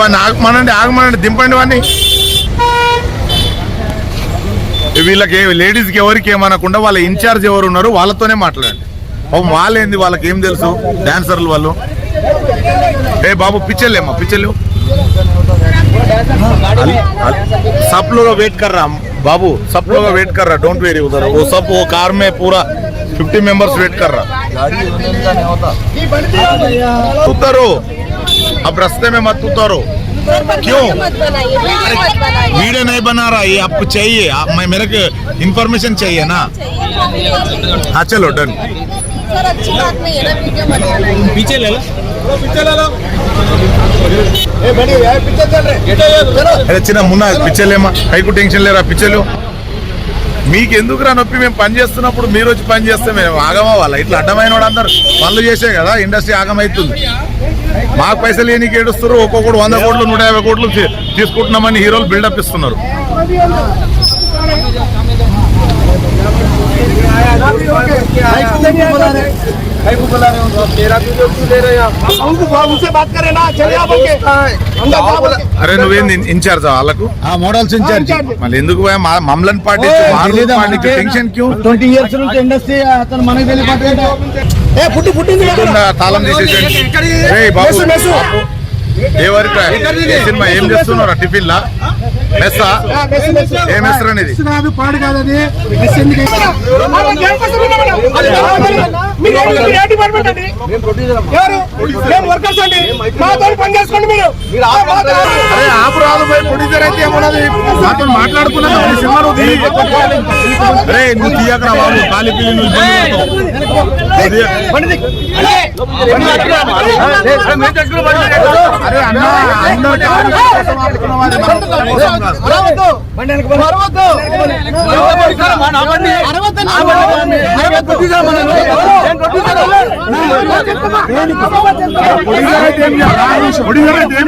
వాడిని ఆగమనండి ఆగమనండి దింపండి వాడిని వీళ్ళకి లేడీస్కి ఎవరికి ఏమనకుండా వాళ్ళ ఇన్ఛార్జ్ ఎవరు ఉన్నారు వాళ్ళతోనే మాట్లాడండి పాపం వాళ్ళేంది వాళ్ళకి ఏం తెలుసు డాన్సర్లు వాళ్ళు ఏ బాబు పిచ్చలేమ్మా పిచ్చలు सब लोग वेट कर रहा बाबू सब लोग वेट कर रहा डोंट वेरी उधर वो सब वो कार में पूरा 50 मेंबर्स वेट कर रहा उतरो अब रास्ते में मत उतारो क्यों वीडियो नहीं बना रहा ये आपको चाहिए मैं मेरे को इन्फॉर्मेशन चाहिए ना हाँ चलो डन पीछे ले लो पीछे ले लो ए बढ़िया पीछे चिना मुन्ना पीछे ले मां कहीं को टेंशन ले रहा पीछे लो మీకు ఎందుకు రా నొప్పి? మేము పని చేస్తున్నప్పుడు మీరు వచ్చి పని చేస్తే మేము ఆగమా వాళ్ళ? ఇట్లా అడ్డమైన వాడు అందరు పనులు చేసే కదా ఇండస్ట్రీ ఆగమవుతుంది మాకు పైసలు ఏనికి ఏడుస్తారు ఒక్కొక్కడు వంద కోట్లు నూట యాభై కోట్లు తీసుకుంటున్నామని హీరోలు బిల్డప్ ఇస్తున్నారు. అరే నువ్వేంది ఇన్ఛార్జ్ వాళ్ళకు? ఆ మోడల్స్ ఇన్ఛార్జ్ మళ్ళీ ఎందుకు మమ్మల్ని పాటించు టెన్షన్ క్యూ? ట్వంటీ ఇయర్స్ నుంచి ఇండస్ట్రీ అతను మనకి తెలియదు పుట్టింది తాళం తీసేసి బాబు. ఎవరి సినిమా ఏం చేస్తున్నారా టిఫిన్ లా మెస్సా? ఏం మెస్సర్ అనేది? కాదు పాడు కాదు అది మెస్ ఎందుకు మాట్లాడుకున్నా సినిమా నువ్వు తీయి. అరే నువ్వు తీయకరా బాబు. ఖాళీ పిల్లి నువ్వు ఏం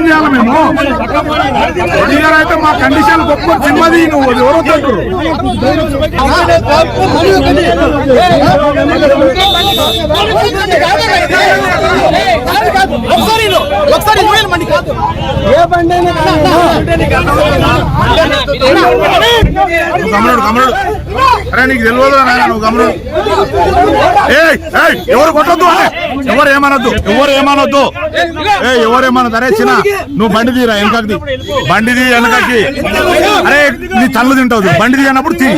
చేయాలి? మేము ప్రొడ్యూసర్ అయితే మా కండిషన్ గొప్ప సినిమాది నువ్వు అది ఎవరో ¡Vamos! ఒకసారి. ఒకసారి మంది కాదు. ఏ బండి గమనుడు గమనుడు. అరే నీకు తెలియదు నువ్వు గమనుడు. ఏయ్ ఏయ్ ఎవరు కొట్టొద్దు ఎవరు ఏమనొద్దు ఎవరు ఏమనొద్దు. ఏ ఎవరు ఏమనొద్దు. అరే చిన్న నువ్వు బండి తీరా వెనకకి బండి తీ వెనకకి అరే నీ తల్లు తింటావు బండి తీ అన్నప్పుడు తీ.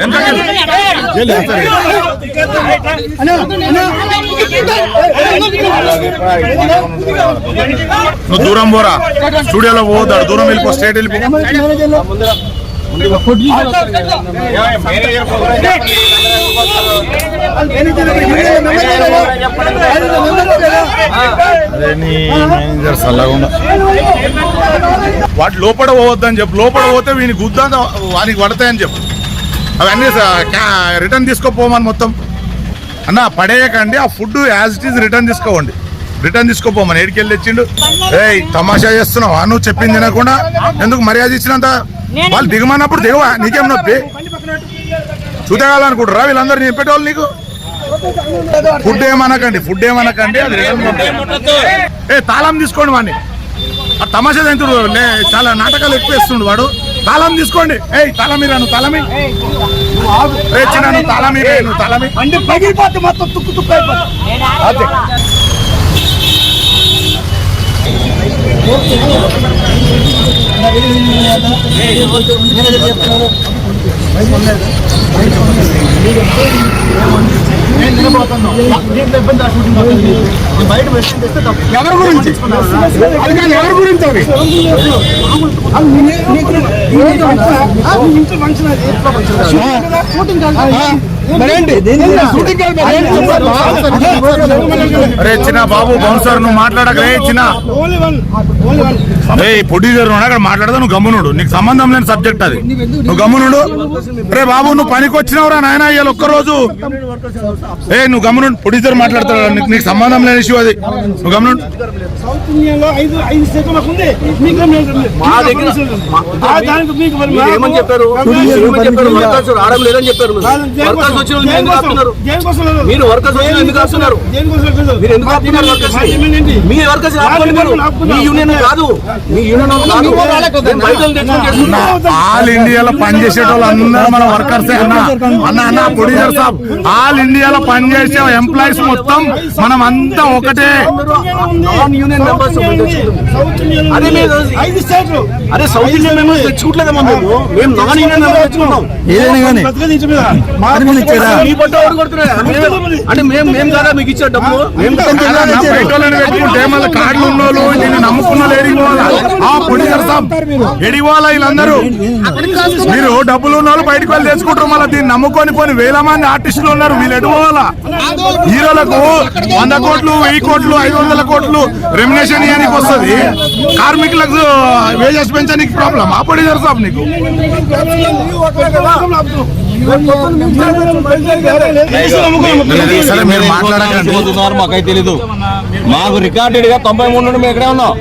వెనకకి. నువ్వు దూరం పోరా. స్టూడియోలో పోతాడు. దూరం వెళ్ళిపో స్టేట్ వెళ్ళిపో. వాటి లోపల పోవద్దని చెప్పు. లోపల పోతే వీని గుద్దా వానికి పడతాయని చెప్పు. అవన్నీ రిటర్న్ తీసుకోపోమని మొత్తం. అన్న పడేయకండి. ఆ food as it is return తీసుకోవండి. Return తీసుకోపోమని ఏడికి వెళ్ళి తెచ్చిండు. ఏయ్ తమాషా చేస్తున్నావు? నువ్వు చెప్పింది తినకుండా ఎందుకు మర్యాద ఇచ్చినంత? వాళ్ళు దిగమన్నప్పుడు దిగవా? నీకేం నొప్పి? చూతగాలనుకుంటారా వీళ్ళందరూ చెప్పేటోళ్ళు నీకు? ఫుడ్ ఏమనకండి ఫుడ్ ఏమనకండి అది. ఏ తాళం తీసుకోండి వాడిని ఆ తమాషా తింటుడు చాలా నాటకాలు ఎక్కువ వేస్తుండు వాడు. తాళం తీసుకోండి. ఏయ్ తాళమిరా నువ్వు తాళమి ఏ చిన్న నువ్వు నువ్వు తాళమి బండి పగిలిపోతే మొత్తం తుక్కు తుక్కు అయిపోతుంది అదే ఎవరి గురించి? ఎవరి గురించి? అవి అరే చిన్న బాబు బౌన్సర్ నువ్వు మాట్లాడక రే చిన్న. ఏ ప్రొడ్యూసర్ అక్కడ మాట్లాడదా? నువ్వు గమ్మునుడు. నీకు సంబంధం లేని సబ్జెక్ట్ అది. నువ్వు గమ్మునుడు. రే బాబు నువ్వు పనికి వచ్చినావురా నాయన ఇవాళ ఒక్కరోజు. ఏ నువ్వు గమ్మునుడు. ప్రొడ్యూసర్ మాట్లాడతాడు? నీకు నీకు సంబంధం లేని ఇష్యూ అది. నువ్వు గమ్మునుడు. సౌత్ ఇండియాలో ఐదు ఐదు శాతం మాకు ఉంది. ఏమని చెప్పారు? లేదని చెప్పారు. మీరు. వర్కర్స్ వచ్చిన ఎందుకు ఆపుతున్నారు? మీరు వర్కర్స్ వచ్చిన వాళ్ళు ఎందుకు ఆపుతున్నారు? మీరు ఎందుకు ఆపుతున్నారు వర్కర్స్ మీ వర్కర్స్ ఆపుకోండి మీరు. మీ యూనియన్ కాదు. మీ యూనియన్. ఆల్ ఇండియాలో పనిచేసే వాళ్ళు అందరూ మన వర్కర్సే అన్న. అన్న అన్న ప్రొడ్యూసర్ సాబ్ ఆల్ ఇండియాలో పనిచేసే ఎంప్లాయీస్ మొత్తం మనం అంతా ఒకటే యూనియన్ మెంబర్స్. అదే ఐదు స్టేట్లు. అదే సౌత్ మేము మేము నాన్ తెచ్చుకున్నాం ఏదైనా కానీ? మేము- అంటే మేము మేము కదా మీకు ఇచ్చే డబ్బు మేము కదా? అలా నా బయట వాళ్ళని పెట్టుకుంటే మళ్ళీ కార్డులు ఉన్నోళ్ళు దీన్ని నమ్ముకున్న ఆ వీళ్ళందరూ. మీరు డబ్బులు ఉన్న వాళ్ళు బయటకు వెళ్ళి తెచ్చుకుంటారు. మళ్ళీ దీన్ని నమ్ముకొని పోని వేల మంది ఆర్టిస్టులు ఉన్నారు. వీళ్ళు ఎడిపోవాలా హీరోలకు వంద కోట్లు వెయ్యి కోట్లు ఐదు వందల కోట్లు రెమినేషన్ ఇవ్వడానికి వస్తుంది. కార్మికులకు వేజెస్ పెంచడానికి ప్రాబ్లం ఆ ప్రొడ్యూసర్ సాబ్ నీకు సరే మీరు మాట్లాడకండి. మాకైతే తెలీదు. మాకు రికార్డెడ్గా తొంభై మూడు నుండి మేము ఇక్కడే ఉన్నాం.